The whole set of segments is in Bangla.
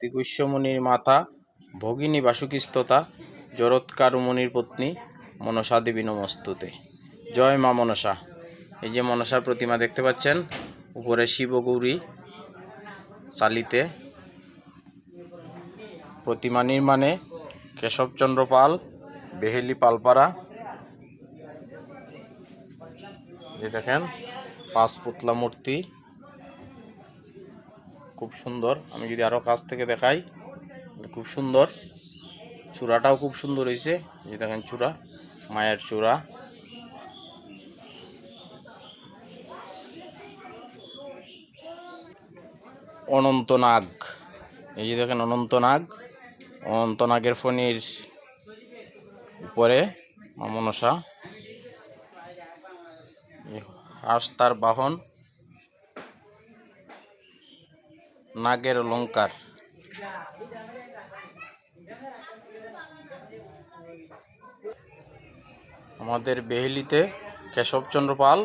ত্রিকুষ্যমুনির মাতা, ভগিনী বাসুকিস্ততা জরৎকারুমুনির পত্নী, মনসা দেবী নমস্তুতে। জয় মা মনসা। এই যে মনসার প্রতিমা দেখতে পাচ্ছেন, উপরে শিব ও গৌরী চালিতে প্রতিমা নির্মাণে কেশবচন্দ্র পাল, বেহেলি পালপাড়া। যে দেখেন, পাঁচ পুতলা মূর্তি। খুব সুন্দর। আমি যদি আরও কাছ থেকে দেখাই খুব সুন্দর। চূড়াটাও খুব সুন্দর হয়েছে যে দেখেন চূড়া, মায়ের চূড়া। অনন্তনাগ। এই যে দেখেন অনন্তনাগ। অনন্তনাগের ফণির উপরে মনসা। হাঁস তার বাহন। নাগের অলঙ্কার আমাদের বেহেলিতে কেশবচন্দ্র পাল,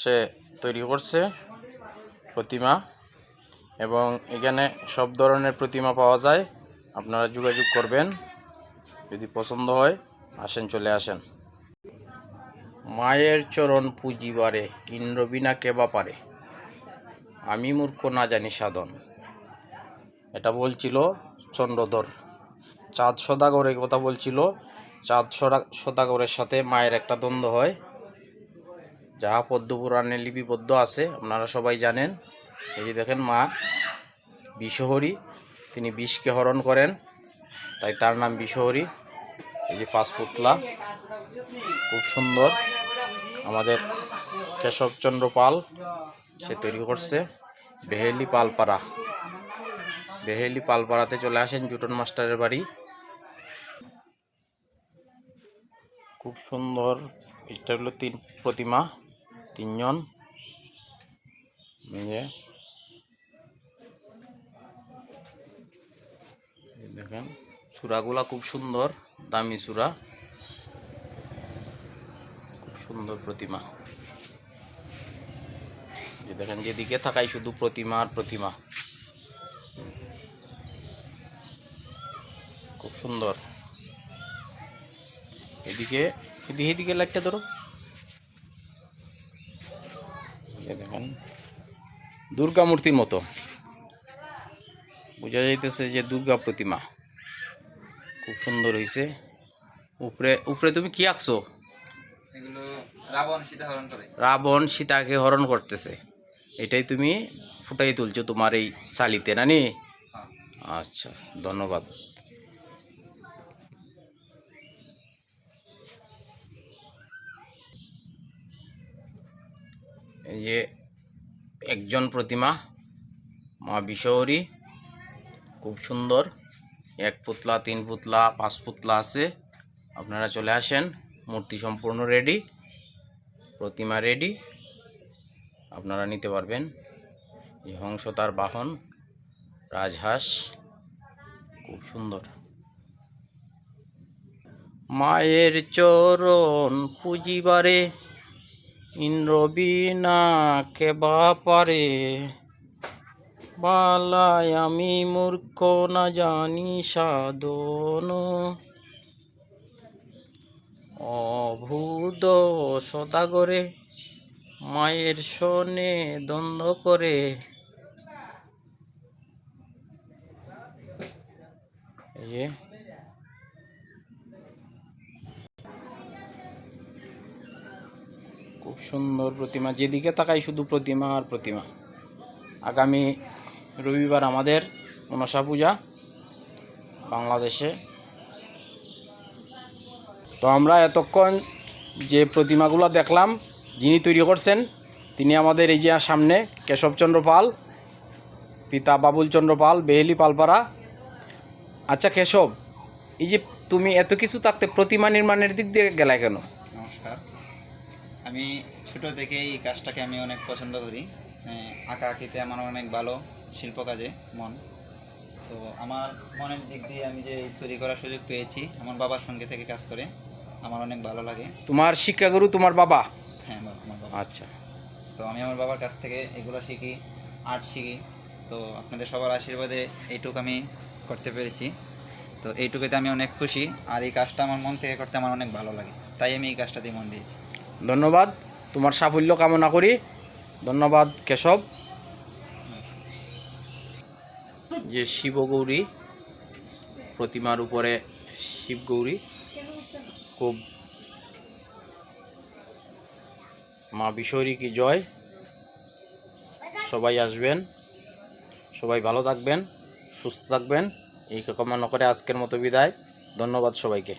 সে তৈরি করছে প্রতিমা এবং এখানে সব ধরনের প্রতিমা পাওয়া যায়। আপনারা যোগাযোগ করবেন, যদি পছন্দ হয়, আসেন, চলে আসেন। মায়ের চরণ পুজিবারে ইন্দ্রবিনা কেবা পারে। আমি মূর্খ না জানি সাধন। এটা বলছিল চন্দ্রধর। চাঁদ সদাগরের কথা বলছিল, চাঁদ সদা- সদাগরের সাথে মায়ের একটা দ্বন্দ্ব হয়। যাহা পদ্মপুরাণে লিপিবদ্ধ আছে, আপনারা সবাই জানেন। এই যে দেখেন মা বিষহরী তিনি বিষকে হরণ করেন, তাই তার নাম বিষহরী এই যে পাঁচ পুতলা, খুব সুন্দর। আমাদের কেশবচন্দ্র পাল সে তৈরি করছে। বেহেলি পালপাড়া। বেহেলি পালপাড়াতে চলে আসেন জুটন মাস্টারের বাড়ি। খুব সুন্দর, এটা হলো তিন প্রতিমা, তিনজন। দেখেন, চূড়াগুলা খুব সুন্দর, দামি চূড়া। খুব সুন্দর প্রতিমা। যে দেখেন যেদিকে থাকাই শুধু প্রতিমা আর প্রতিমা। খুব সুন্দর। এদিকে এদিকে এদিকে লাইটটা ধরো। দেখেন দুর্গা মূর্তির মতো। বোঝা যাইতেছে যে দুর্গা প্রতিমা। খুব সুন্দর হয়েছে উপরে উপরে তুমি কি আঁকছো? রাবণ সীতা হরণ করে। রাবণ সীতাকে হরণ করতেছে। এটাই তুমি ফুটাই তুলছো তোমার এই চালিতে, না নি? হ্যাঁ। আচ্ছা ধন্যবাদ। এই যে একজন প্রতিমা, মা বিশহরী, খুব সুন্দর। এক পুতলা, তিন পুতলা, পাঁচ পুতলা আছে। আপনারা চলে আসেন, মূর্তি সম্পূর্ণ রেডি প্রতিমা রেডি আপনারা নিতে পারবেন। এই হংস তার বাহন, রাজহাঁস। খুব সুন্দর। মায়ের চরণ পুজিবারে ইন্দ্রবীণা কেবা পারে। বালায় আমি মূর্খ না জানি সাধন। অভূত সদাগরে মায়ের শোনে দ্বন্দ্ব করে। যে। খুব সুন্দর প্রতিমা। যেদিকে তাকাই শুধু প্রতিমা আর প্রতিমা। আগামী রবিবার আমাদের মনসা পূজা বাংলাদেশে। তো আমরা এতক্ষণ যে প্রতিমাগুলো দেখলাম যিনি তৈরি করছেন তিনি আমাদের এই যে সামনে কেশবচন্দ্র পাল পিতা বাবুল চন্দ্র পাল বেহেলি পালপাড়া। আচ্ছা কেশব এই যে তুমি এত কিছু থাকতে প্রতিমা নির্মাণের দিক দিয়ে গেলে কেন? নমস্কার। আমি ছোট থেকে এই কাজটাকে আমি অনেক পছন্দ করি। আঁকা আঁকিতে আমার অনেক ভালো শিল্প কাজে মন। তো আমার মনের দিক দিয়ে আমি যে তৈরি করার সুযোগ পেয়েছি আমার বাবার সঙ্গে থেকে কাজ করে আমার অনেক ভালো লাগে। তোমার শিক্ষাগুরু তোমার বাবা? আচ্ছা। তো আমি আমার বাবার কাছ থেকে এগুলো শিখি আর্ট শিখি। তো আপনাদের সবার আশীর্বাদে এইটুকু আমি করতে পেরেছি। তো এইটুকুতে আমি অনেক খুশি আর এই কাজটা আমার মন থেকে করতে আমার অনেক ভালো লাগে। তাই আমি এই কাজটাতে মন দিয়েছি। ধন্যবাদ। তোমার সাফল্য কামনা করি। ধন্যবাদ কেশব। যে শিবগৌরী প্রতিমার উপরে শিবগৌরী খুব মা বিশ্বরী কি জয়? সবাই আসবেন, সবাই ভালো থাকবেন, সুস্থ থাকবেন। এই কামনা করে আজকের মতো বিদায়। ধন্যবাদ সবাইকে।